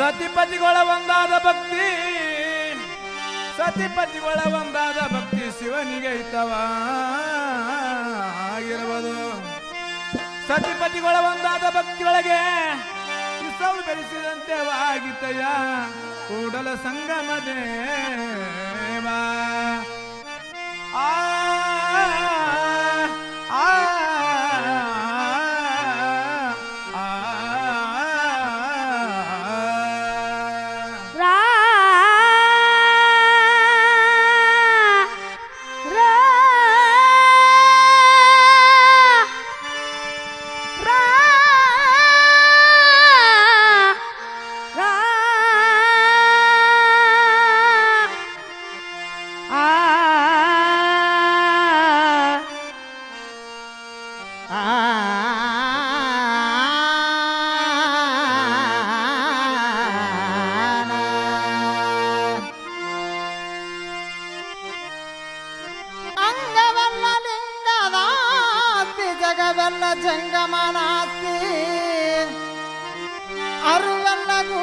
ಸತಿಪತಿಗಳ ಒಂದಾದ ಭಕ್ತಿ. ಸತಿಪತಿಗಳ ಒಂದಾದ ಭಕ್ತಿ ಶಿವನಿಗೆ ಆಗಿರಬಹುದು ಸತಿಪತಿಗಳ ಒಂದಾದ ಭಕ್ತಿಯೊಳಗೆ ಬೆರೆಸಿದಂತೆ ವಾಗಿತಯ ಕೂಡಲ ಸಂಗಮ జంగమనాస్తి. అరుగన్నకు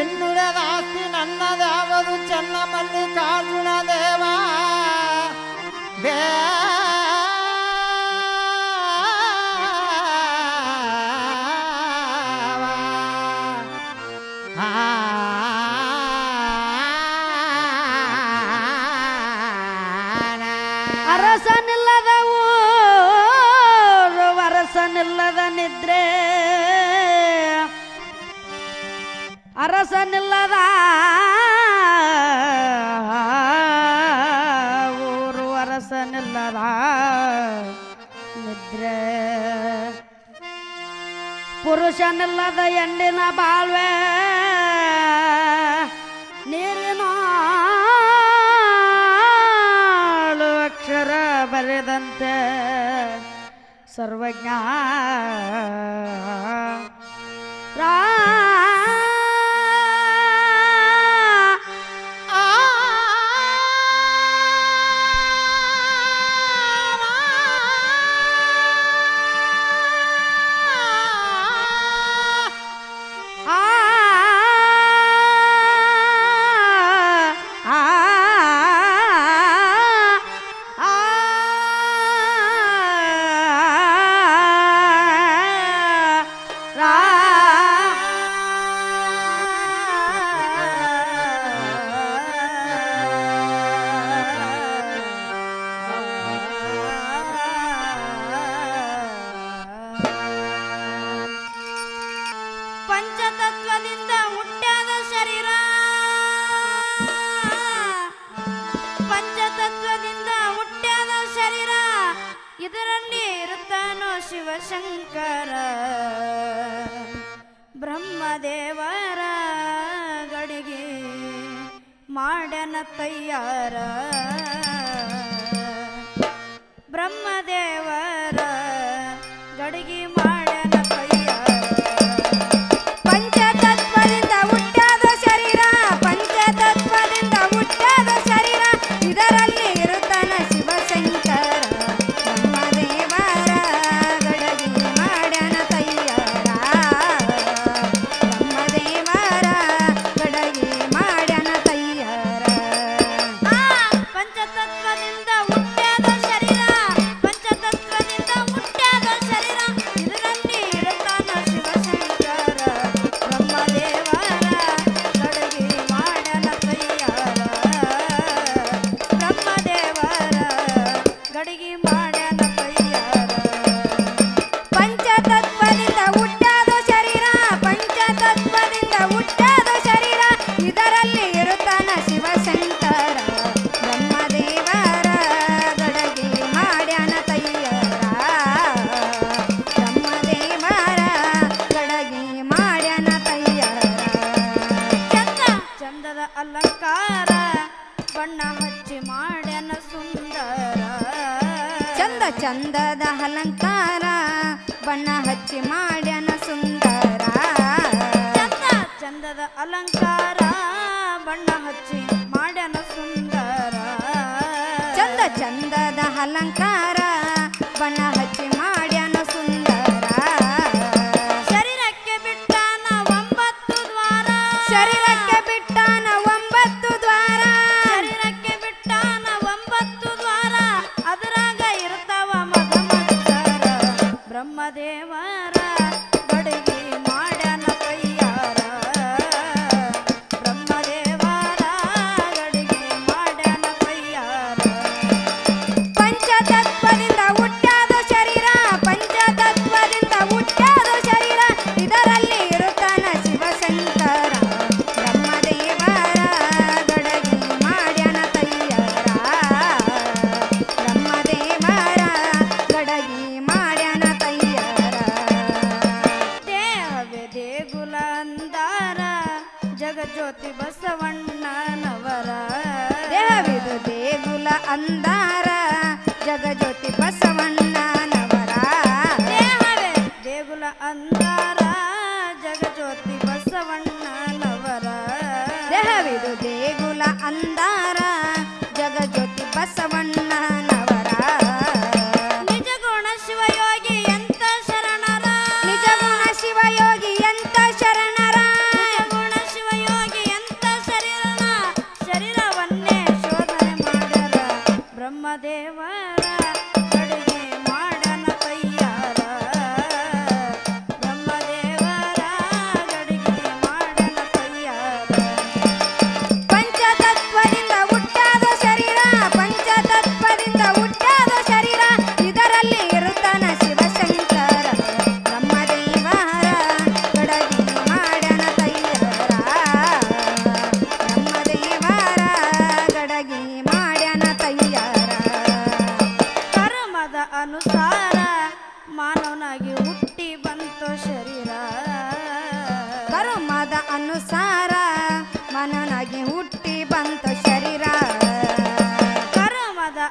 ఎన్నుడదాస్తి నన్నదావదు చెన్న మల్లికార్జున ಅರಸನಿಲ್ಲದ ಊರು ಅರಸನಿಲ್ಲದ ನಿದ್ರೆ. ಪುರುಷನಿಲ್ಲದ ಎಣ್ಣಿನ ಬಾಳ್ವೆ. ನೀರಿನ ಅಕ್ಷರ ಬರೆದಂತೆ ಸರ್ವಜ್ಞ ಇದರಲ್ಲಿ ಇರುತ್ತಾನೋ ಶಿವಶಂಕರ? ಬ್ರಹ್ಮದೇವರ ಗಡಿಗೆ ಮಾಡನ ತಯ್ಯಾರ ಬ್ರಹ್ಮದೇವರ ಗಡಿಗೆ ಚಂದದ ಅಲಂಕಾರ ಬಣ್ಣ ಹಚ್ಚಿ ಮಾಡ್ಯನ ಸುಂದರ. ಚಂದದ ಅಲಂಕಾರ ಬಣ್ಣ ಹಚ್ಚಿ ಮಾಡ್ಯನ ಸುಂದರ. ಚಂದ ಚಂದದ ಅಲಂಕಾರ ಬಣ್ಣ ಇದು ದೇಗುಲ ಅಂದಾರ ಜಗಜ್ಯೋತಿ ಬಸವಣ್ಣನವರ ನಿಜ ಗುಣ ಶಿವಯೋಗಿ ಎಂತ ಶರಣರ. ನಿಜ ಗುಣ ಶಿವಯೋಗಿ ಎಂತ ಶರಣರ. ನಿಜ ಗುಣ ಶಿವಯೋಗಿ ಎಂತ ಶರೀರನ. ಶರೀರವನ್ನೇ ಶೋಧನೆ ಮಾಡರ ಬ್ರಹ್ಮದೇವರ.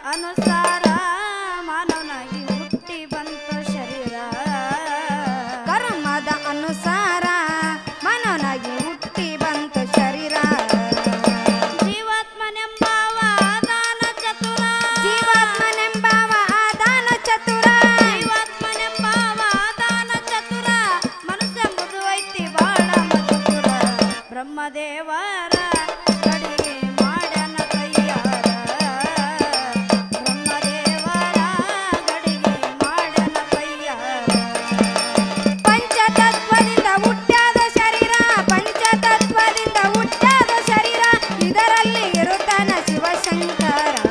ಅನುಸಾರ ಮಾನವನಾಗಿ ಹುಟ್ಟಿ ಬಂತು ಶರೀರ. ಕರ್ಮದ ಅನುಸಾರ ಮಾನವನಾಗಿ ಹುಟ್ಟಿ ಬಂತು ಶರೀರ. ಜೀವಾತ್ಮನೆಂಬವ ದಾನ ಚತುರ. ಜೀವಾತ್ಮನೆಂಬವ ದಾನ ಚತುರ. ಜೀವಾತ್ಮನೆಂಬವ ದಾನ ಚತುರ. ಮನಸ್ಸೆಂಬುದು ಮುದುವೈತಿ ಬಾಳ ಮಧುರ. ಬ್ರಹ್ಮದೇವರ चेतना शिवशंकर.